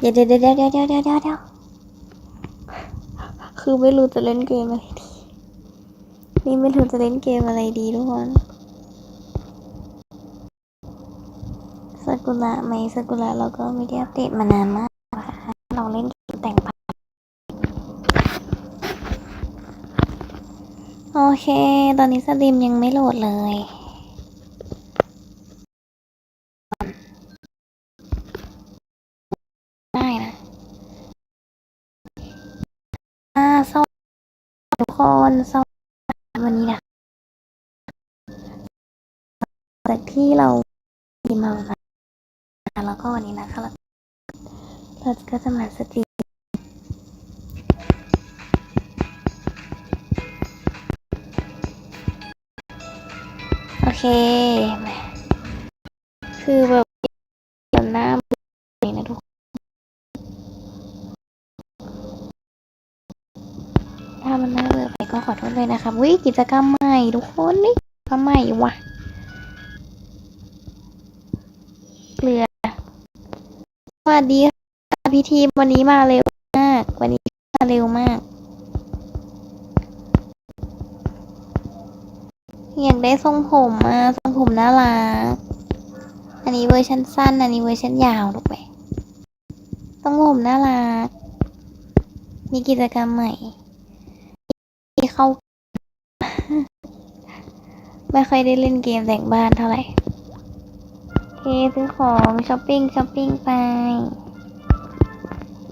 เดี๋ยวเดี๋ยวเดี๋ยวเดี๋ยวเดี๋ยวเดี๋ยวคือไม่รู้จะเล่นเกมอะไรดี นี่ไม่รู้จะเล่นเกมอะไรดีทุกคนสกุลละไหมสกุลละเราก็ไม่ได้อัปเดตมานานมากค่ะเราเล่นแต่งพันโอเค ตอนนี้สตรีมยังไม่โหลดเลย คนสวัสดีวันนี้นะจากที่เราทีมาแล้วก็วันนี้นะคะเราเราก็จะมาสตรีโอเค คือแบบหน้า เลยนะครับวิกิจกรรมใหม่ทุกคนนี่กิจกรรมใหม่ว่ะเกลือสวัสดีค่ะพี่ทีวันนี้มาเร็วมาก วันนี้มาเร็วมากอยากได้ทรงผมอะทรงผมน่ารัก อันนี้เวอร์ชันสั้น อันนี้เวอร์ชันยาวถูกไหมทรงผมน่ารัก มีกิจกรรมใหม่ที่เข้า ไม่ค่อยได้เล่นเกมแต่งบ้านเท่าไหร่เคซื้อของช้อปปิ้งช้อปปิ้งไป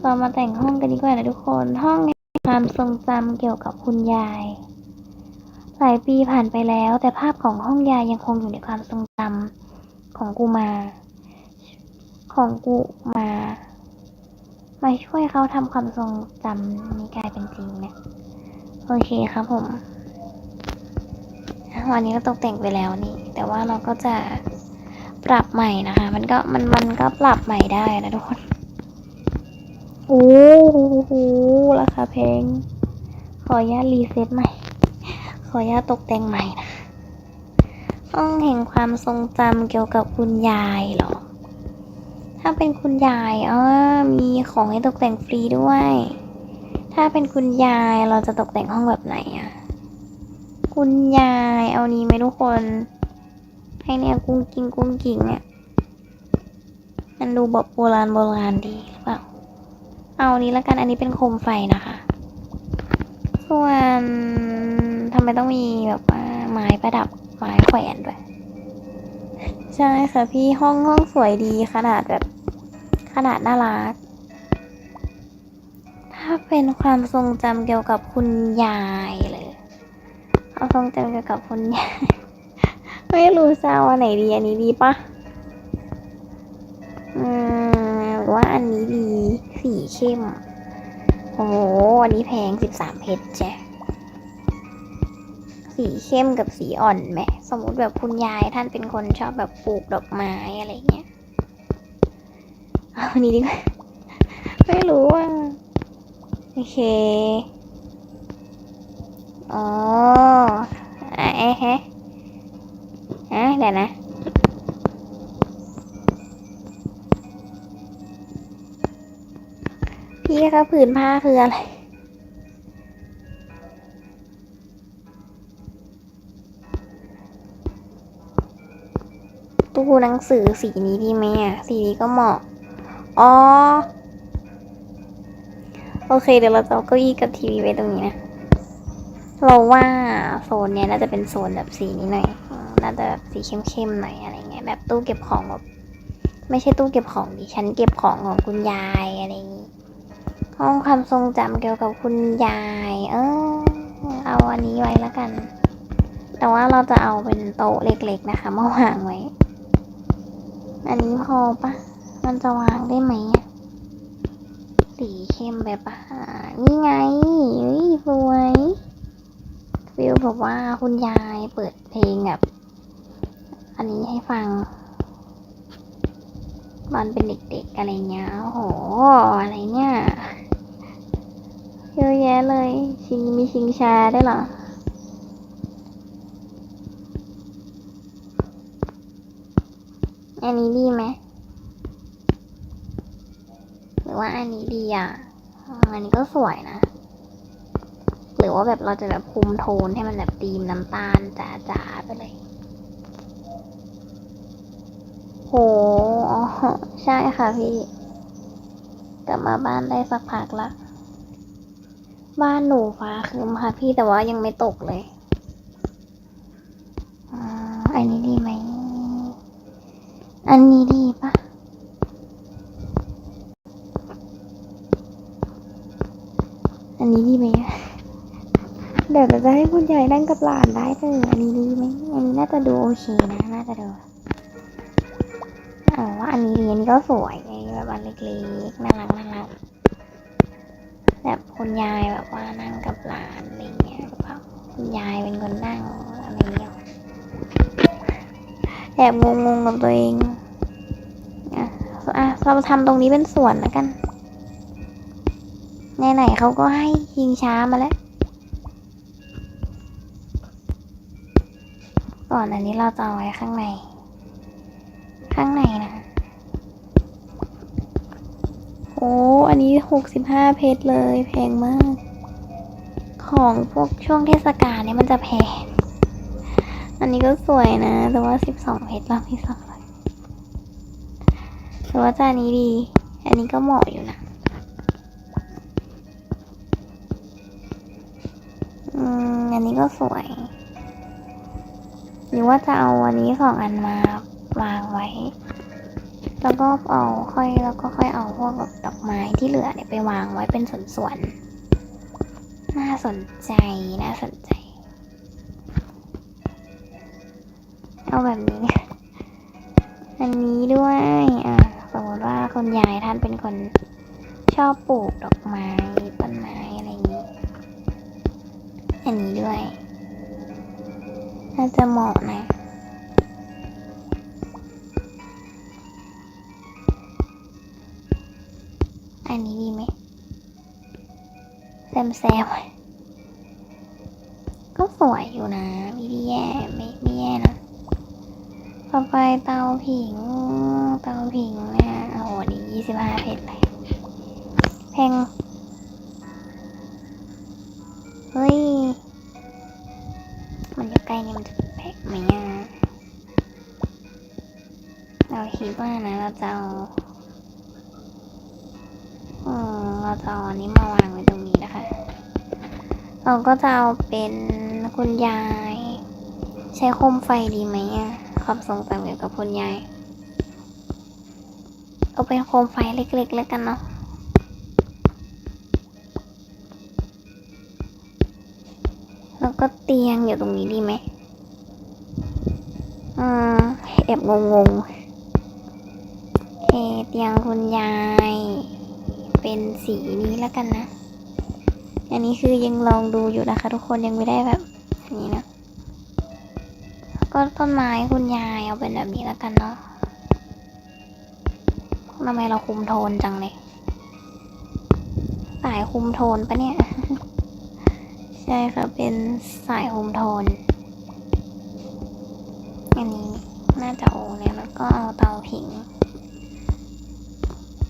เรามาแต่งห้องกันดีกว่านะทุกคน ห้องแห่งความทรงจำเกี่ยวกับคุณยาย หลายปีผ่านไปแล้ว แต่ภาพของห้องยายยังคงอยู่ในความทรงจำของกูมา ของกูมา มาช่วยเขาทำความทรงจำนี้กลายเป็นจริงนะ โอเคครับผม วันนี้เราตกแต่งไปแล้วนี่ แต่ว่าเราก็จะปรับใหม่นะคะ มันก็มันมันก็ปรับใหม่ได้นะทุกคนโอ้โหราคาแพงขออนุญาตรีเซ็ตใหม่ ขออนุญาตตกแต่งใหม่นะห้องแห่งความทรงจำเกี่ยวกับคุณยายเหรอ ถ้าเป็นคุณยายอ๋อมีของให้ตกแต่งฟรีด้วย ถ้าเป็นคุณยายเราจะตกแต่งห้องแบบไหนอะ คุณยายเอานี้ไหมทุกคน ให้เนี่ยกุ้งกิ้งกุ้งกิ้งเนี่ย มันดูแบบโบราณโบราณดีหรือเปล่า เอานี้แล้วกันอันนี้เป็นโคมไฟนะคะ ส่วนทำไมต้องมีแบบว่าไม้ประดับไม้แขวนด้วย ใช่ค่ะพี่ห้องห้องสวยดีขนาดแบบขนาดน่ารัก ถ้าเป็นความทรงจำเกี่ยวกับคุณยายเลย ควาทรงจำเกี่ยวกับคุณยายไม่รู้จะเอาไหนดีอันนี้ดีปะอืมหรือว่าอันนี้ดีสีเข้ม โอ้โหอันนี้แพงสิบสามเพชรจ้ะสีเข้มกับสีอ่อนไหมสมมติแบบคุณยายท่านเป็นคนชอบแบบปลูกดอกไม้อะไรเงี้ยเอาอันนี้ดีกว่าไม่รู้ว่าโอเค อ๋อเอ๊ะฮะอะเดี๋ยวนะพี่คะผืนผ้าคืออะไรตู้หนังสือสีนี้ดีไหมอะ สีนี้ก็เหมาะ อ๋อ โอเค เดี๋ยวเราจะเอาเก้าอี้กับทีวีไว้ตรงนี้นะ เราว่าโซนเนี้ยน่าจะเป็นโซนแบบสีนี้หน่อยน่าจะแบบสีเข้มๆหน่อยอะไรเงี้ยแบบตู้เก็บของแบบไม่ใช่ตู้เก็บของดิฉันเก็บของของคุณยายอะไรอย่างงี้ห้องความทรงจำเกี่ยวกับคุณยาย เออเอาอันนี้ไว้แล้วกัน แต่ว่าเราจะเอาเป็นโต๊ะเล็กๆนะคะมาวางไว้ อันนี้พอปะมันจะวางได้ไหมสีเข้มไปปะนี่ไงเฮ้ยสวย ฟิลแบบว่าคุณยายเปิดเพลงแบบ อันนี้ให้ฟังตอนเป็นเด็กๆอะไรเงี้ยโอ้โห อะไรเนี่ยเยอะแยะเลย ชิงมีชิงชาได้เหรออันนี้ดีไหมหรือว่าอันนี้ดีอะอันนี้ก็สวยนะ รือว่าแบบเราจะแบบคุมโทนให้มันแบบตีมน้ำตาลจ๋าๆไปเลยโหอ๋อใช่ค่ะพี่ กลับมาบ้านได้สักพักละ บ้านหนูฟ้าครึ้มค่ะพี่แต่ว่ายังไม่ตกเลยอันนี้ดีไหม อันนี้ดีปะอันนี้ดีไหม เดี๋ยวเราจะให้คุณยายนั่งกับหลานได้เลยอันนี้ดีไหมอันนี้น่าจะดูโอเคนะ น่าจะดูอาว่าอันนี้ดีอันนี้ก็สวยไงแบบอันเล็กๆน่ารักน่ารักแบบคุณยายแบบว่านั่งกับหลานอะไรเงี้ยหรือเปล่าคุณยายเป็นคนนั่งอะไรเงี้ยแอบงงๆกับตัวเองอะอะเราทำตรงนี้เป็นส่วนแล้วกันไหนๆเขาก็ให้ยิงช้ามาแล้ว ก่อนอันนี้เราจะเอาไว้ข้างใน ข้างในนะโอ้อันนี้หกสิบห้าเพชรเลย แพงมาก ของพวกช่วงเทศกาลเนี่ยมันจะแพง อันนี้ก็สวยนะ แต่ว่าสิบสองเพชรเราไมีสองร้อยแต่ว่าจานนี้ดี อันนี้ก็เหมาะอยู่นะอืมอันนี้ก็สวย หรือว่าจะเอาอันนี้สองอันมาวางไว้ แล้วก็เอาค่อยแล้วก็ค่อยเอาพวกแบบดอกไม้ที่เหลือเนี่ยไปวางไว้เป็นส่วนๆ น่าสนใจ น่าสนใจ เอาแบบนี้ อันนี้ด้วย อะ สมมติว่าคุณยายท่านเป็นคนชอบปลูกดอกไม้ต้นไม้อะไรอย่างนี้ อันนี้ด้วย น่าจะเหมาะนะอันนี้ดีไหมแซมแซมก็สวยอยู่นะ ไม่ได้แย่ไม่ไม่แย่นะต่อไปเตาผิง เตาผิงเนี่ยโอ้โหนี่ยี่สิบห้าเพชรเลยแพงเฮ้ย ว่านะเราจะเอาอืมเราจะเอาอันนี้มาวางไว้ตรงนี้นะคะ เราก็จะเอาเป็นคุณยาย ใช้โคมไฟดีไหมอะความทรงจำเกี่ยวกับคุณยายเอาเป็นโคมไฟเล็กๆแล้วกันเนาะแล้วก็เตียงอยู่ตรงนี้ดีไหมอืมแอบงงๆ ตียงคุณยาย เป็นสีนี้แล้วกันนะ อันนี้คือยังลองดูอยู่นะคะ ทุกคนยังไม่ได้แบบนี้นะ ก็ต้นไม้คุณยายเอาเป็นแบบนี้แล้วกันเนาะทำไมเราคุมโทนจังเลยสายคุมโทนปะเนี่ย ใช่ค่ะเป็นสายคุมโทน อันนี้น่าจะโอเนี่ยแล้วก็เอาเตาผิง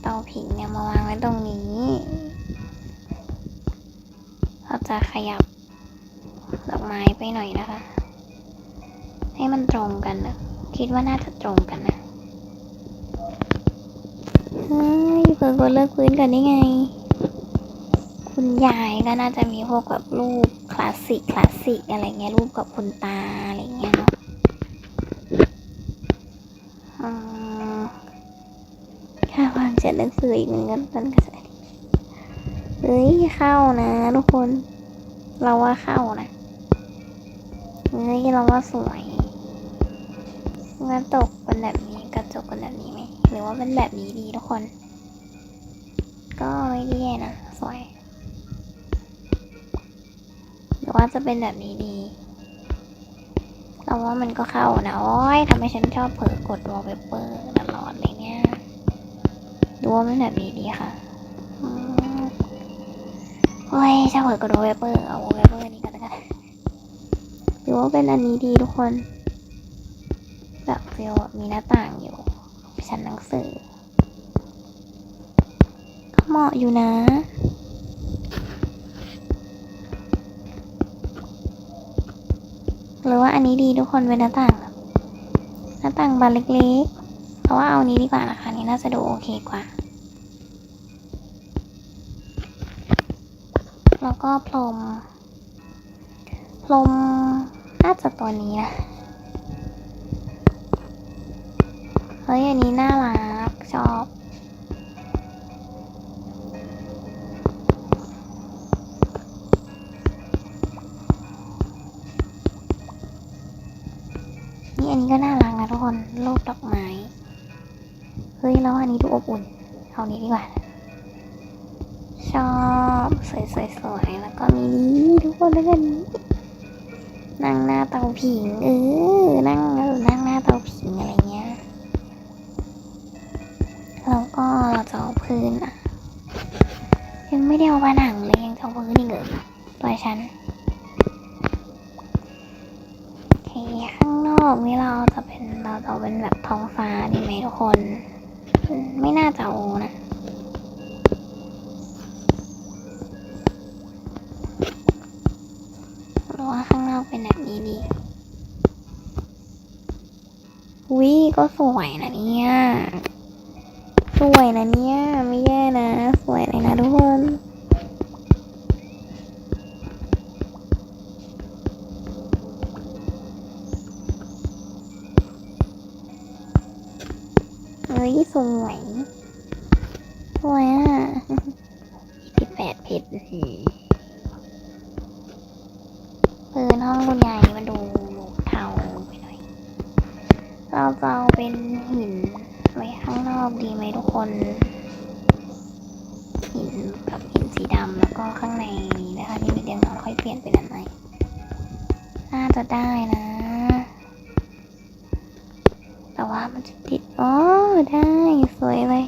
เตาผิงเนี่ยมาวางไว้ตรงนี้ เราจะขยับดอกไม้ไปหน่อยนะคะ ให้มันตรงกันนะคิดว่าน่าจะตรงกันนะเฮ้ยเปิดกดเลิกพื้นกันได้ไง คุณยายก็น่าจะมีพวกแบบรูปคลาสสิกคลาสสิกอะไรเงี้ยรูปกับคุณตาอะไรเงี้ยเนาะอืม ค่าวางเจ็ดหนังสืออีกหนึ่งกันตันก็ใส่เฮ้ยเข้านะทุกคน เราว่าเข้านะเฮ้ยเราว่าสวยกระจกเป็นแบบนี้กระจกเป็นแบบนี้ไหมหรือว่าเป็นแบบนี้ดีทุกคน ก็ไม่ด้แย่นะสวยหรือว่าจะเป็นแบบนี้ดีเราว่ามันก็เข้านะโอ้ยทำให้ฉันชอบเผลอกดวอลเปเปอร์ตลอดเลยเนี่ย ดูว่ามันแบบนี้ดีค่ะอืมโอ้ยชอบเผลอกดวอลเปเปอร์เอาเปเปอร์นี้กันแล้วกันหรือว่าเป็นอันนี้ดีทุกคน แบบฟีลมีหน้าต่างอยู่ ชั้นหนังสือเหมาะอยู่นะหรือว่าอันนี้ดีทุกคนเป็นหน้าต่าง หน้าต่างบานเล็กๆ นี้ดีกว่านะคะนนี้น่าจะดูโอเคกว่า แล้วก็พรม พรมน่าจะตัวนี้นะ เฮ้ย อันนี้น่ารัก ชอบนี่อันนี้ก็น่ารักนะทุกคนรูปดอกไม้ แล้วอันนี้ดูอบอุ่น เอานี้ดีกว่า ชอบสวยๆแล้วก็มีนี้ทุกคนแล้วกันนั่งหน้าเตาผิงเออนั่งเออนั่งหน้าเตาผิงอะไรเงี้ย แล้วก็เราจะเอาพื้นอะยังไม่ได้เอาผนังเลยยังจะเอาพื้นอีกเหรอตัวฉันโอเคข้างนอกนี่เราจะเป็นเราจะเป็นแบบท้องฟ้าดีไหมทุกคน ไม่น่าจะเอานะหรือว่าข้างนอกเป็นแบบนี้ดีวิก็สวยนะเนี่ย สวยนะเนี่ย ค่อยเปลี่ยนเป็นอันไหนน่าจะได้นะ แต่ว่ามันจะติดอ๋อได้ สวยเลย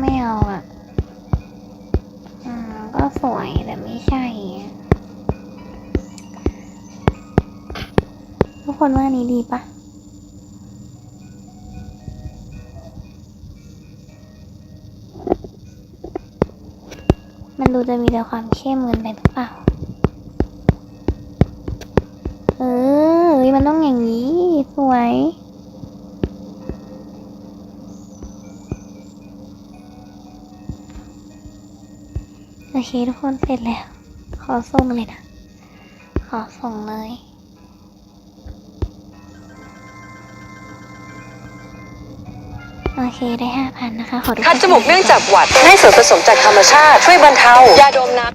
ไม่เอาอะอืมก็สวยแต่ไม่ใช่ ทุกคนว่านี้ดีปะ ดูจะมีแต่ความเข้มเงินไปหรือเปล่า เออ มันต้องอย่างนี้ สวย โอเคทุกคนเสร็จแล้ว ขอส่งเลยนะ ขอส่งเลย เคได้ห้าพันนะคะขอดูคันจมูกเนื่องจากหวัดให้ส่วนผสมจากธรรมชาติ ช่วยบรรเทายาดมน้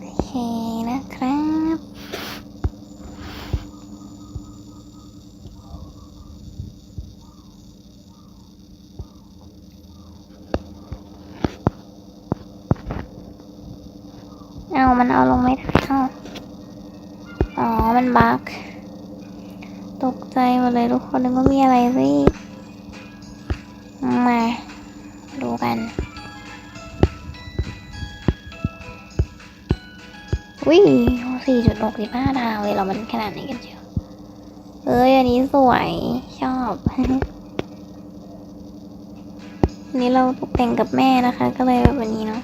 โอเคนะครับเอามันเอาลงไม่ได้เอาอ๋อ มันบั๊กตกใจหมดเลยทุกคนนึกว่ามีอะไรสิ มาดูกันวิสี่จุดหกสิบห้าดาวเลยเรามันขนาดไหนกันเชียวเอ้ย อันนี้สวย ชอบอันนี้เราตกแต่งกับแม่นะคะ ก็เลยแบบวันนี้เนาะ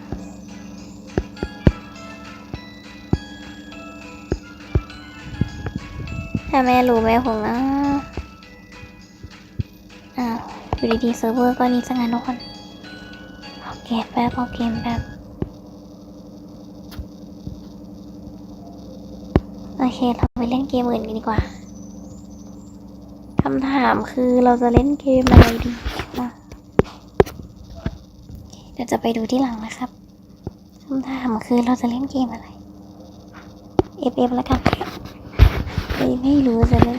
ถ้าแม่รู้แม่คงนะอ้าว อยู่ดีๆเซิร์ฟเวอร์ก็นี้สังงานทุกคนออเกมแป๊บออกเกมแป๊บโอเค เราไปเล่นเกมอื่นกันดีกว่าคำถามคือเราจะเล่นเกมอะไรดีนะเดี๋ยวจะไปดูที่หลังนะครับคำถามคือเราจะเล่นเกมอะไร F F แล้วกันไม่รู้จะเล่น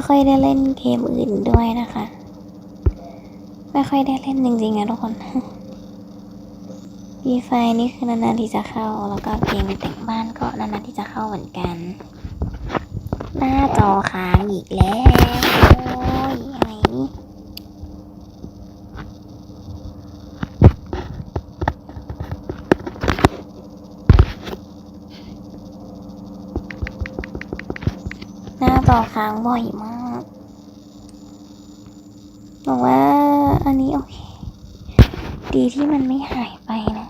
ไม่ค่อยได้เล่นเกมอื่นด้วยนะคะ ไม่ค่อยได้เล่นจริงๆนะทุกคนมีไฟนี่คือนานๆที่จะเข้า แล้วก็เกมแต่งบ้านก็นานๆที่จะเข้าเหมือนกัน หน้าจอค้างอีกแล้วโอ้ยอะไรนี่หน้าต่อค้างบ่อยมาก นี้โอเค ดีที่มันไม่หายไปนะ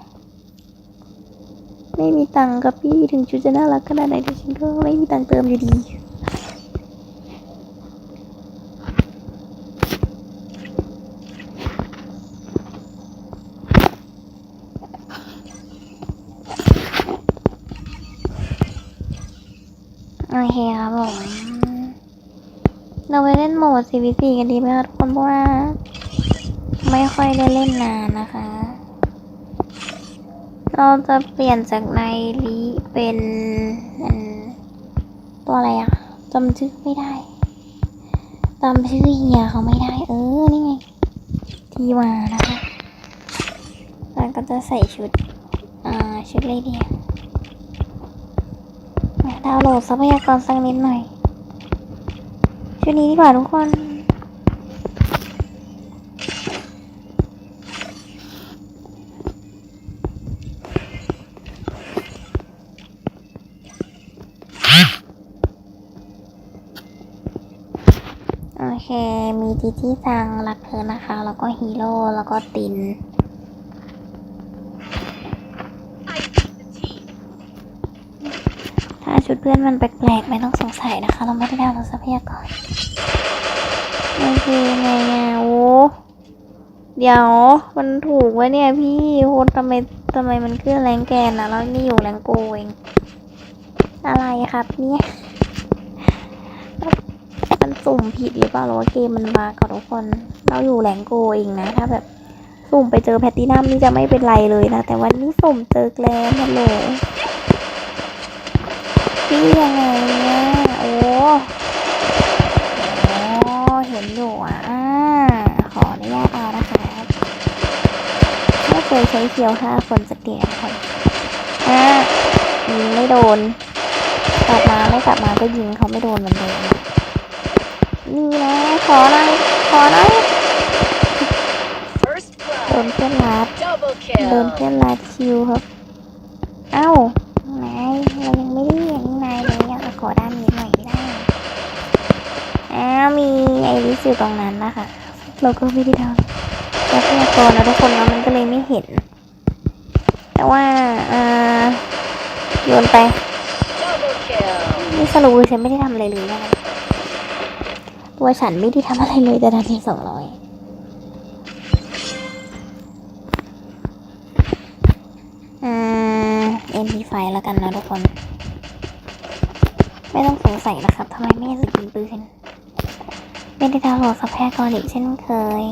ไม่มีตังค์กับพี่ถึงชุดจะน่ารักขนาดไหนแต่ฉันก็ไม่มีตังค์เติมอยู่ดีโอเคครับผมเราไปเล่นโหมด CVC กันดีไหมคะทุกคนเพราะว่า ไม่ค่อยได้เล่นนานนะคะ เราจะเปลี่ยนจากไนลีเป็นอันตัวอะไรอะจำชื่อไม่ได้จำชื่อเฮียเขาไม่ได้ เออ นี่ไง ทีวานะคะ แล้วก็จะใส่ชุด อ่า ชุดเลเดียดาวน์โหลดทรัพยากรสักนิดหน่อยชุดนี้ดีกว่าทุกคน โอเค มีจีจี้ซังรักเธอนะคะ แล้วก็ฮีโร่แล้วก็ตินถ้าชุดเพื่อนมันแปลกๆไม่ต้องสงสัยนะคะ เราไม่ได้ดาวน์โหลดทรัพยากรโอเคไงอะโอ้เดี๋ยวมันถูกวะเนี่ยพี่โหทำไมทำไมมันขึ้นแรงแกนนะแล้วนี่อยู่แรงโกเองอะไรครับเนี่ย สุ่มผิดหรือเปล่าหรือว่าเกมมันบากับทุกคน เราอยู่แรงโกเองนะ ถ้าแบบสุ่มไปเจอแพตตินัมนี่จะไม่เป็นไรเลยนะ แต่วันนี้สุ่มเจอแกลนฮัลโหลพี่ยังไงเนี่ยโอ้โอ้เห็นอยู่อะขออนุญาตเอานะคะไม่เคยใช้เคียวห้าคนสกเดียคนอ่ายิงไม่โดนกลับมาไม่กลับมาก็ยิงเขาไม่โดนเหมือนเดิม นี่นะขอหน่อยขอหน่อย First โดน blood เพื่อนรัด double โดน kill เพื่อนรัดคิวครับ เอ้านายเรายังไม่ได้เรียนนายเลยอยากจะขอด้านนี้หน่อยไม่ได้อ้าวมีไอริสอยู่ตรงนั้นนะคะเราก็ไม่ได้ทำทรัพยากรนะทุกคนแล้วมันก็เลยไม่เห็น แต่ว่าเอ่อโยนไป double kill นี่สรุปคือฉันไม่ได้ทำอะไรเลยนะ ว่าฉันไม่ได้ทำอะไรเลยแต่ทันทีสองร้อยอ่า MP5 แล้วกันนะทุกคน ไม่ต้องสงสัยนะครับทำไมไม่สกินปืน ไม่ได้ดาวน์โหลดทรัพยากรอีกเช่นเคย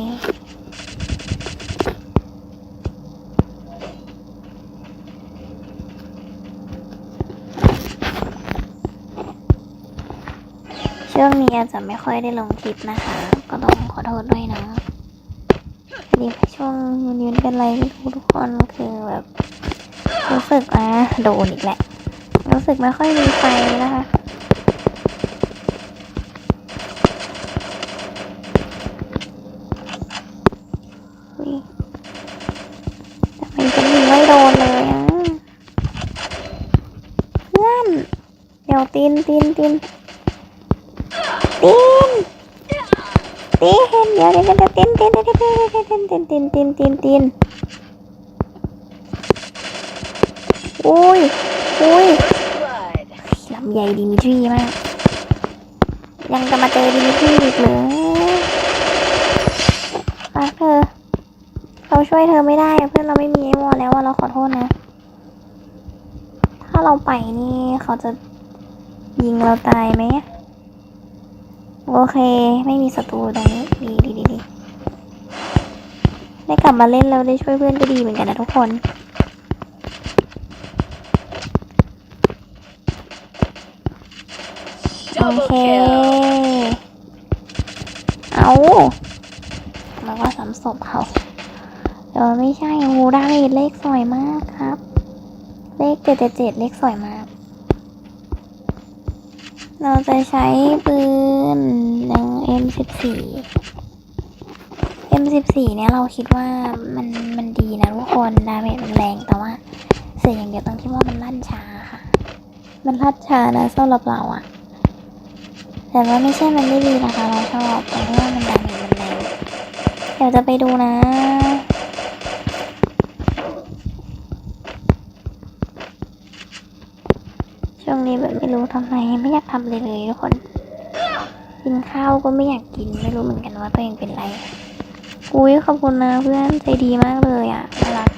ช่วงนี้อาจจะไม่ค่อยได้ลงคลิปนะคะ ก็ต้องขอโทษด้วยนะพอดีช่วงนี้เป็นไรไม่รู้ทุกคนคือแบบรู้สึกอะโดนอีกแหละ รู้สึกไม่ค่อยมีไฟนะคะอุ๊ยทำไมฉั นยิงไม่โดนเลยอะเพื่อนเดี๋ยวตีนตีนตีนตีนตีนเดี๋ยวเดี๋ยวเดี๋ยวตีนตีนตีนตีนตีนตีนตีนตีนตีนอุ้ยอุ้ยลำใหญ่ดิมิทรีมาก ยังจะมาเจอดิมิทรีอีกเหรอรักเธอเราช่วยเธอไม่ได้เพื่อนเราไม่มีไอวอลแล้วอะเราขอโทษนะ ถ้าเราไปนี่เขาจะยิงเราตายไหม โอเค ไม่มีศัตรูตรงนี้ดีดีดีดีได้กลับมาเล่นแล้วได้ช่วยเพื่อนก็ดีเหมือนกันนะทุกคนโอ double เค kill เอาแล้วก็สามศพเขาเดี๋ยวไม่ใช่โอ้โหดาเมจเลขสวยมากครับ เลขเจ็ดเจ็ดเจ็ดเลขสวยมาก เราจะใช้ปืนหนึ่ง M14 M14 เนี่ยเราคิดว่ามันมันดีนะทุกคนดาเมจมันแรงแต่ว่า เสียอย่างเดียวตรงที่ว่ามันลั่นช้าค่ะ มันลั่นช้านะสำหรับเราอะแต่ว่าไม่ใช่มันไม่ดีนะคะ เราชอบแต่ว่ามันดังอยู่มันแรงเดี๋ยวจะไปดูนะ ช่วงนี้แบบไม่รู้ทำไมไม่อยากทำเลยเลยทุกคน กินข้าวก็ไม่อยากกินไม่รู้เหมือนกันว่าตัวเองเป็นไรอุ้ยขอบคุณนะเพื่อนใจดีมากเลยอะน่ารัก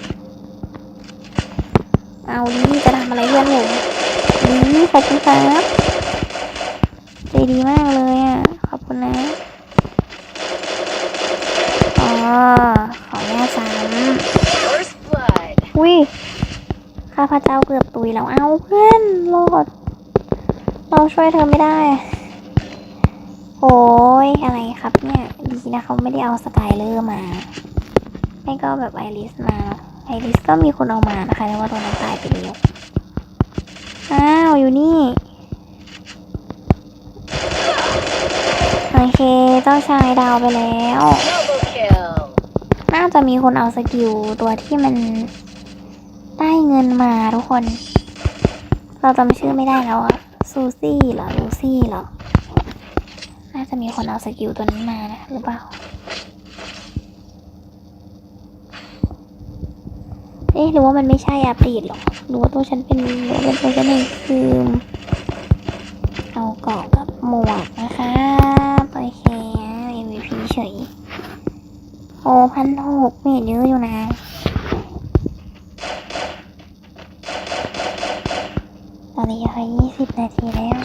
เอาดิจะทำอะไรเพื่อนผมดีขอบคุณครับใจดีมากเลยอะขอบคุณนะอ๋อขออนุญาตซ้ำ ข้าพเจ้าเกือบตุยแล้ว เอาเพื่อนโลดเราช่วยเธอไม่ได้โอ้ยอะไรครับเนี่ยดีนะเขาไม่ได้เอาสกายเลอร์มา ไม่ก็แบบไอริสมาไอริสก็มีคนเอามานะคะแต่ว่าตัวนั้นตายไปแล้วอ้าวอยู่นี่โอเคเจ้าชายดาวไปแล้ว double kill น่าจะมีคนเอาสกิลตัวที่มัน ได้เงินมาทุกคน เราจำชื่อไม่ได้แล้วอะซูซี่เหรอลูซี่เหรอ น่าจะมีคนเอาสกิลตัวนี้มานะ หรือเปล่าเอ๊ะหรือว่ามันไม่ใช่อัปเดตหรอหรือว่าตัวฉันเป็นหรือเป็นตัวฉันเองคือเอาเกาะกับหมวกนะคะโอเค MVP เฉยโอ้พันหกเมตรเยอะอยู่นะ ตอนนี้ค่ะยี่สิบนาทีแล้ว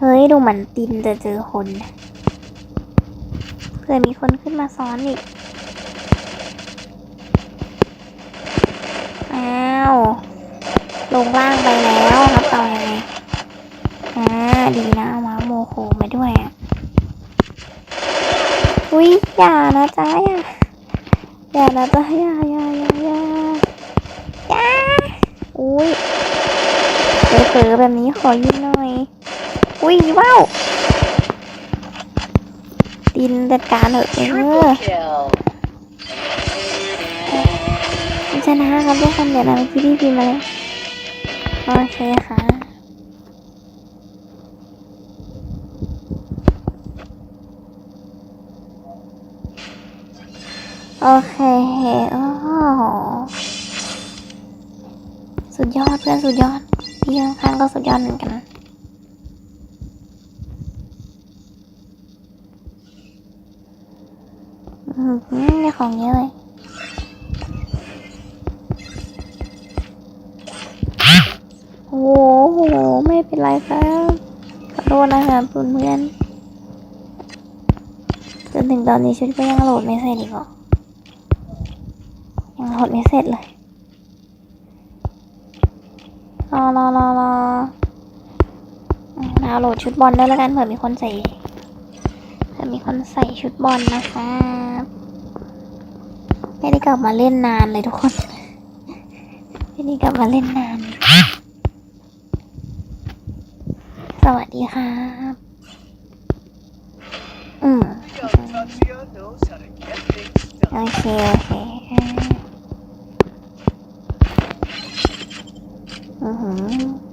เฮ้ย ดูเหมือนตินจะเจอคนนะเผื่อมีคนขึ้นมาซ้อนอีก อ้าว ลงล่างไปแล้วครับต่อยังไงอ่าดีนะเอามาโมโคมาด้วยอะอุ้ยอย่านะจ๊ะอย่าอย่านะจ๊ะอย่าอย่าอย่าอย่าอย่าอุ้ยเผลอๆแบบนี้ขอยิงหน่อย อุ้ยว้าวตินจัดการเถอะเออชนะครับทุกคนเดี๋ยวนะเมื่อกี้พี่พิมพ์มาเลยโอเคค่ะโอเคโอ้สุดยอดเพื่อนสุดยอดพี่ข้างๆก็สุดยอดเหมือนกันนะอืมนี่ ของเยอะเลยโอ้โห ไม่เป็นไรครับขอโทษนะครับเพื่อนจนถึงตอนนี้ชุดก็ยังโหลดไม่เสร็จอีกเหรอยังโหลดไม่เสร็จเลยรอรอรอรออืมดาวโหลดชุดบอลด้วยแล้วกันเผื่อมีคนใส่เผื่อมีคนใส่ชุดบอลนะคะ ไม่ได้กลับมาเล่นนานเลยทุกคน ไม่ได้กลับมาเล่นนาน สวัสดีครับ อืมโอเคโอเคอือหือ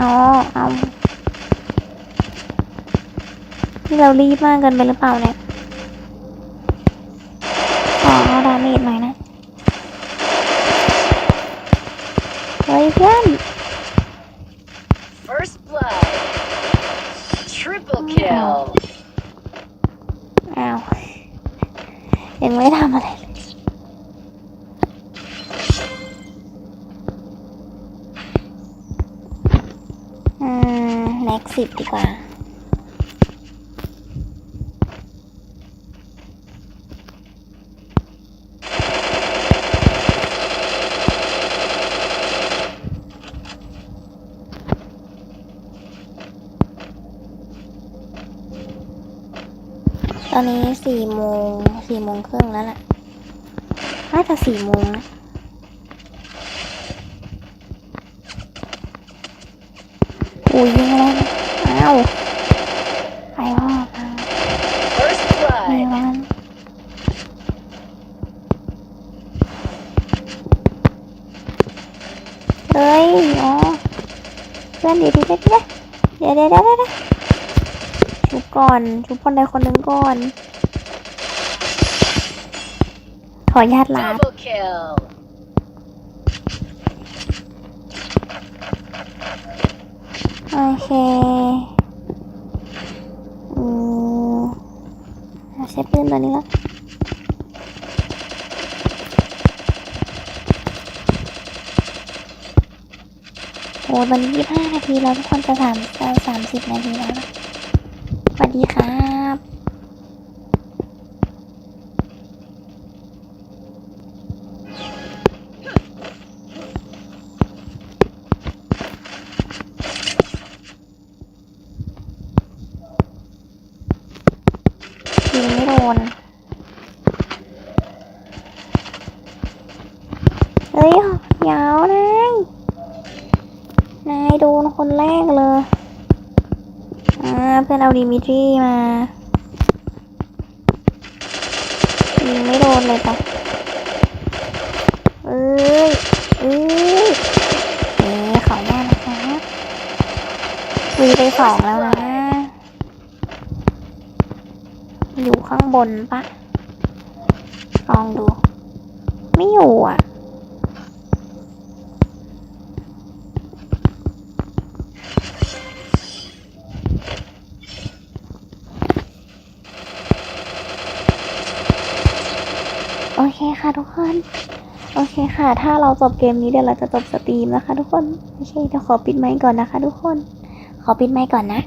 อ๋อเอาที่เรารีบมากเกินไปหรือเปล่าเนี่ย ขอดาเมจหน่อยนะ เฮ้ยเพื่อน first blood triple kill อ้าว ยังไม่ได้ทำอะไรเลยอืมแม็กสิบดีกว่า ต อนนี้สี่โมงสี่โมงครึ่งแล้วแหละน่าจะสี่โมงนะอุ้ยยิงแล้วอ้าวใครว่ามา First มี blood วันเฮ้ยอ๋อเพื่อนดีดีเดี๋ยวเดี๋ยวเดี๋ยวเดี๋ยวเดี๋ยว ก่อน ชุบคนใดคนหนึ่งก่อน ขออนุญาตลาด double kill โอเคอืมเอาใช้ปืนตัวนี้แล้วโอ้ตอนนี้ยี่ห้านาทีแล้วทุกคนจะสามจะสามสิบนาทีแล้วนะส วัสดีครับ ยิงไม่โดน เฮ้ยยาวนายนายโดนคนแรกเลย อ่า เพื่อนเอา ดิมิทรีมายิงไม่โดนเลยปะเอ้ยเอ้ยเอ๊ะขออนุญาตนะคะวีไปสองแล้วนะ อยู่ข้างบนปะลองดู ไม่อยู่อะ โอเคค่ะทุกคน โอเคค่ะ ถ้าเราจบเกมนี้เดี๋ยวเราจะจบสตรีมนะคะ ทุกคน โอเคเดี๋ยวขอปิดไมค์ก่อนนะคะ ทุกคน ขอปิดไมค์ก่อนนะ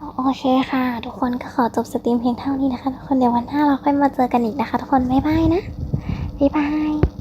โอเคค่ะ ทุกคนก็ขอจบสตรีมเพียงเท่านี้นะคะ ทุกคนเดี๋ยววันหน้าเราค่อยมาเจอกันอีกนะคะ ทุกคนบ๊ายบายนะบ๊ายบาย